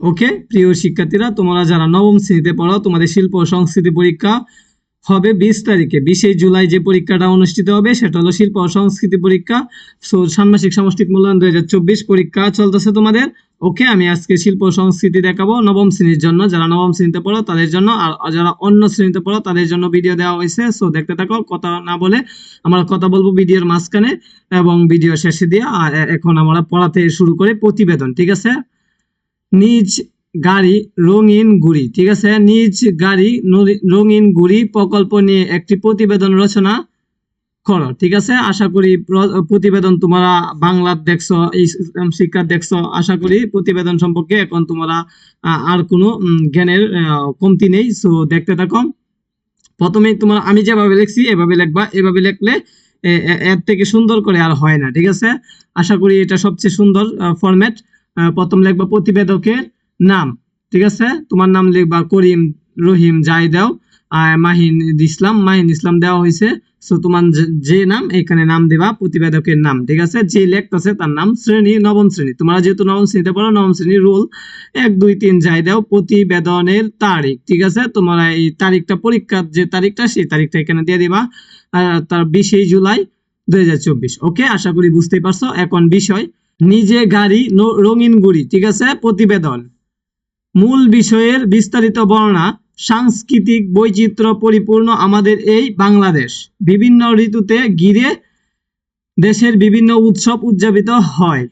ওকে প্রিয় শিক্ষার্থীরা, তোমরা যারা নবম শ্রেণীতে পড়ো তোমাদের শিল্প সংস্কৃতি পরীক্ষা হবে বিশ তারিখে। বিশে জুলাই যে পরীক্ষাটা অনুষ্ঠিত হবে, সেটা হলো শিল্প সংস্কৃতি পরীক্ষা। সো ষান্মাসিক সামষ্টিক মূল্যায়ন দুই হাজার চব্বিশ পরীক্ষা চলতেছে তোমাদের। ওকে আমি আজকে শিল্প সংস্কৃতি দেখাবো নবম শ্রেণির জন্য। যারা নবম শ্রেণীতে পড়ো তাদের জন্য আর যারা অন্য শ্রেণীতে পড়ো তাদের জন্য ভিডিও দেওয়া হয়েছে। সো দেখতে থাকো, কথা না বলে আমরা কথা বলব ভিডিওর মাঝখানে এবং ভিডিও শেষে দিয়ে। আর এখন আমরা পড়াতে শুরু করে প্রতিবেদন, ঠিক আছে? নিজ গাড়ি রঙিন গুড়ি, ঠিক আছে? নিজ গাড়ি রঙিন গুড়ি প্রকল্প নিয়ে একটি প্রতিবেদন রচনা করো, ঠিক আছে? আশা করি প্রতিবেদন তোমরা বাংলা দেখছ, ইসলাম শিক্ষা দেখছ। আশা করি প্রতিবেদন সম্পর্কে এখন তোমরা আর কোনো জ্ঞানের কমতি নেই। সো দেখতে থাকো। প্রথমেই তোমার, আমি যেভাবে লিখছি, এভাবে লিখবা। এভাবে লিখলে এর থেকে সুন্দর করে আর হয় না, ঠিক আছে? আশা করি এটা সবচেয়ে সুন্দর ফরম্যাট প্রথম লিখবা প্রতিবেদকের নাম, ঠিক আছে? তোমার নাম লিখবা করিম রহিম যাই দাও মাহিন ইসলাম মাহিন ইসলাম দেওয়া হয়েছে। সো তোমার যে- যে নাম, এখানে নাম দেবা, প্রতিবেদকের নাম, ঠিক আছে? যে লেখতেছে তার নাম শ্রেণি, নবম শ্রেণি। তোমরা যেহেতু নবম শ্রেণীতে পড়ো, নবম শ্রেণির রুল এক, দুই, তিন যাই দাও প্রতিবেদনের তারিখ, ঠিক আছে? তোমরা এই তারিখটা পরীক্ষার যে তারিখটা, সেই তারিখটা এখানে দিয়ে দিবা তার বিশে জুলাই দুই হাজার চব্বিশ। ওকে আশা করি বুঝতেই পারছ। এখন বিষয় নিজে গাড়ি রঙিন গুড়ি, ঠিক আছে? প্রতিবেদন। মূল বিষয়ের বিস্তারিত বর্ণনা, সাংস্কৃতিক বৈচিত্র্য পরিপূর্ণ আমাদের এই বাংলাদেশ। বিভিন্ন ঋতুতে ঘিরে দেশের বিভিন্ন উৎসব উদযাপিত হয়।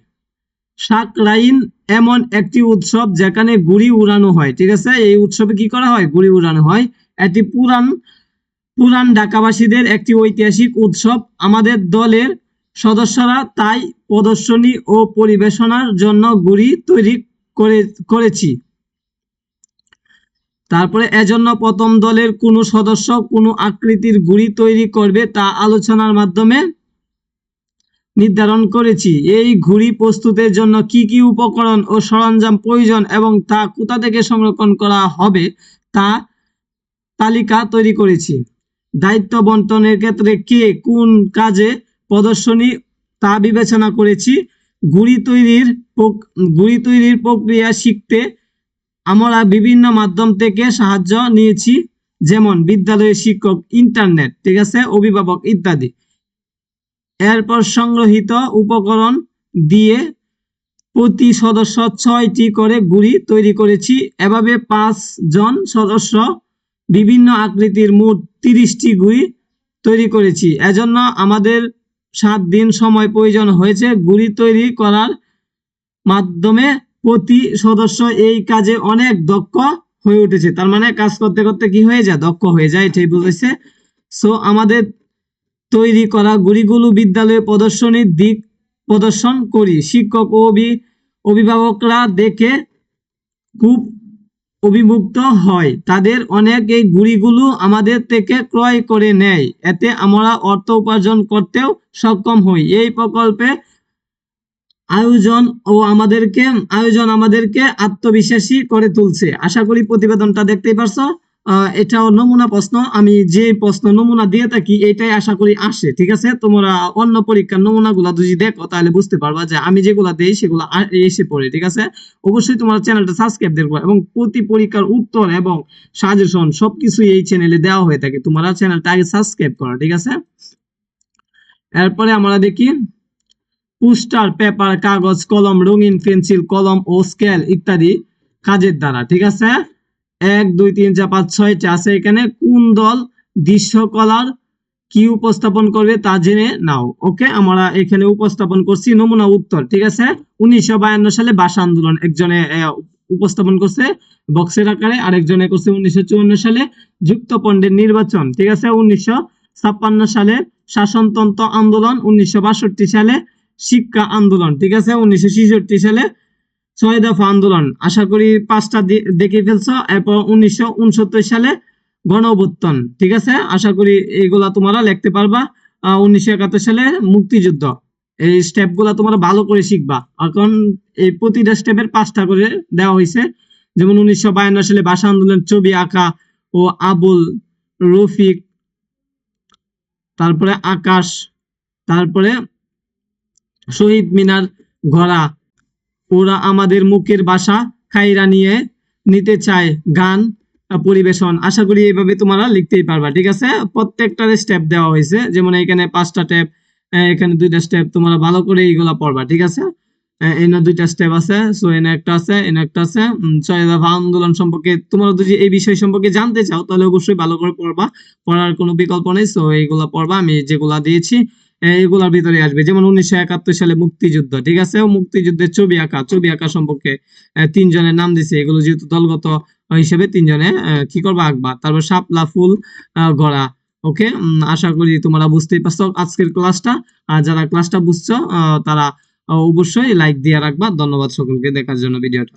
সাকরাইন এমন একটি উৎসব যেখানে গুড়ি উড়ানো হয়, ঠিক আছে? এই উৎসবে কি করা হয়? গুড়ি উড়ানো হয়। এটি পুরান পুরান ঢাকাবাসীদের একটি ঐতিহাসিক উৎসব। আমাদের দলের সদস্যরা তাই প্রদর্শনী ও পরিবেশনার জন্য গুড়ি তৈরি করে, করেছি। তারপরে এজন্য প্রথম দলের কোনো সদস্য কোনো আকৃতির গুড়ি তৈরি করবে তা আলোচনার মাধ্যমে নির্ধারণ করেছি। এই ঘুড়ি প্রস্তুতের জন্য কি কি উপকরণ ও সরঞ্জাম প্রয়োজন এবং তা কোথা থেকে সংরক্ষণ করা হবে তা তালিকা তৈরি করেছি। দায়িত্ব বন্টনের ক্ষেত্রে কে কোন কাজে প্রদর্শনী তা বিবেচনা করেছি। গুড়ি তৈরির গুড়ি তৈরির প্রক্রিয়া শিখতে আমরা বিভিন্ন মাধ্যম থেকে সাহায্য নিয়েছি, যেমন বিদ্যালয়ের শিক্ষক, ইন্টারনেট, ঠিক আছে, অভিভাবক ইত্যাদি। এরপর সংগ্রহিত উপকরণ দিয়ে প্রতি সদস্য ছয়টি করে গুড়ি তৈরি করেছি। এভাবে পাঁচ জন সদস্য বিভিন্ন আকৃতির মোট তিরিশটি গুড়ি তৈরি করেছি। এজন্য আমাদের সাত দিন সময় প্রয়োজন হয়েছে গুড়ি তৈরি করার মাধ্যমে প্রতি সদস্য এই কাজে অনেক দক্ষ হয়ে উঠেছে। তার মানে কাজ করতে করতে কি হয়ে যায়? দক্ষ হয়ে যায়, এটাই বলেছে। সো আমাদের তৈরি করা গুড়িগুলো বিদ্যালয়ে প্রদর্শনীর দিক প্রদর্শন করি। শিক্ষক ও অভি- অভিভাবকরা দেখে খুব অভিভুক্ত হয়। তাদের অনেক এই গুড়িগুলো আমাদের থেকে ক্রয় করে নেয়। এতে আমরা অর্থ উপার্জন করতেও সক্ষম হই। এই প্রকল্পে আয়োজন ও আমাদেরকে, আয়োজন আমাদেরকে আত্মবিশ্বাসী করে তুলছে। আশা করি প্রতিবেদনটা দেখতেই পারছ। এটাও নমুনা প্রশ্ন। আমি যে প্রশ্ন নমুনা দিয়ে থাকি, এটাই আশা করি আসে, ঠিক আছে? তোমরা অন্য পরীক্ষার নমুনা নমুনাগুলো যদি দেখো, তাহলে বুঝতে পারবা যে আমি যেগুলা দেই, সেগুলো এসে পড়ে, ঠিক আছে? অবশ্যই তোমার চ্যানেলটা সাবস্ক্রাইব দেখব এবং প্রতি পরীক্ষার উত্তর এবং সাজেশন সবকিছু এই চ্যানেলে দেওয়া হয়ে থাকে। তোমরা চ্যানেলটা আগে সাবস্ক্রাইব করো, ঠিক আছে? এরপরে আমরা দেখি, পোস্টার, পেপার, কাগজ, কলম, রঙিন পেন্সিল, কলম ও স্কেল ইত্যাদি কাজের দ্বারা, ঠিক আছে? এক, দুই, তিন, চার, পাঁচ ছয়টা আছে এখানে। কোন দল দৃশ্যকলার কি উপস্থাপন করবে তা জেনে নাও, ওকে? আমরা এখানে উপস্থাপন করছি নমুনা উত্তর, ঠিক আছে? উনিশশো বায়ান্ন সালে ভাষা আন্দোলন, একজনে উপস্থাপন করছে বক্সের আকারে, আরেকজনে করছে উনিশশো চুয়ান্ন সালে যুক্ত পণ্ডের নির্বাচন, ঠিক আছে? উনিশশো ছাপ্পান্ন সালে শাসনতন্ত্র আন্দোলন, উনিশশো বাষট্টি সালে শিক্ষা আন্দোলন, ঠিক আছে? উনিশশো ছেষট্টি সালে ছয় দফা আন্দোলন। আশা করি পাঁচটা দেখে ফেলছো। এরপর উনিশশো উনসত্তর সালে গণ অভ্যুত্থান ঠিক আছে? আশা করি এইগুলা তোমরা লিখতে পারবা। উনিশশো একাত্তর সালে মুক্তিযুদ্ধ। এই স্টেপগুলা তোমরা ভালো করে শিখবা। এখন এই প্রতিটা স্টেপের পাঁচটা করে দেওয়া হয়েছে। যেমন উনিশশো বায়ান্ন সালে ভাষা আন্দোলন ছবি আঁকা ও আবুল, রফিক, তারপরে আকাশ, তারপরে শহীদ মিনার গড়া ওরা আমাদের মুখের বাসা খাইরা নিয়ে নিতে চায় গান পরিবেশন। আশা করি এইভাবে তোমরা লিখতেই পারবা ঠিক আছে? প্রত্যেকটার স্টেপ দেওয়া হয়েছে যেমন এখানে পাঁচটা স্টেপ এখানে দুইটা স্টেপ তোমরা ভালো করে এইগুলা পড়বা ঠিক আছে? আহ, এনে দুইটা স্টেপ আছে সো এনে একটা আছে এনে একটা আছে ছয় দফা আন্দোলন সম্পর্কে তোমরা যদি এই বিষয় সম্পর্কে জানতে চাও তাহলে অবশ্যই ভালো করে পড়বা পড়ার কোনো বিকল্প নেই সো এইগুলা পড়বা আমি যেগুলা দিয়েছি এগুলার ভিতরে আসবে। যেমন উনিশশো একাত্তর সালে মুক্তিযুদ্ধ, ঠিক আছে? মুক্তিযুদ্ধের ছবি আঁকা ছবি আঁকা সম্পর্কে তিনজনের নাম দিছে। এগুলো যেহেতু দলগত হিসেবে তিনজনে কি করবা? আঁকবা। তারপর শাপলা ফুল গড়া, ওকে? আশা করি তোমরা বুঝতেই পারছ আজকের ক্লাসটা। আর যারা ক্লাসটা বুঝছ তারা অবশ্যই লাইক দিয়ে রাখবা। ধন্যবাদ সকলকে দেখার জন্য ভিডিওটা।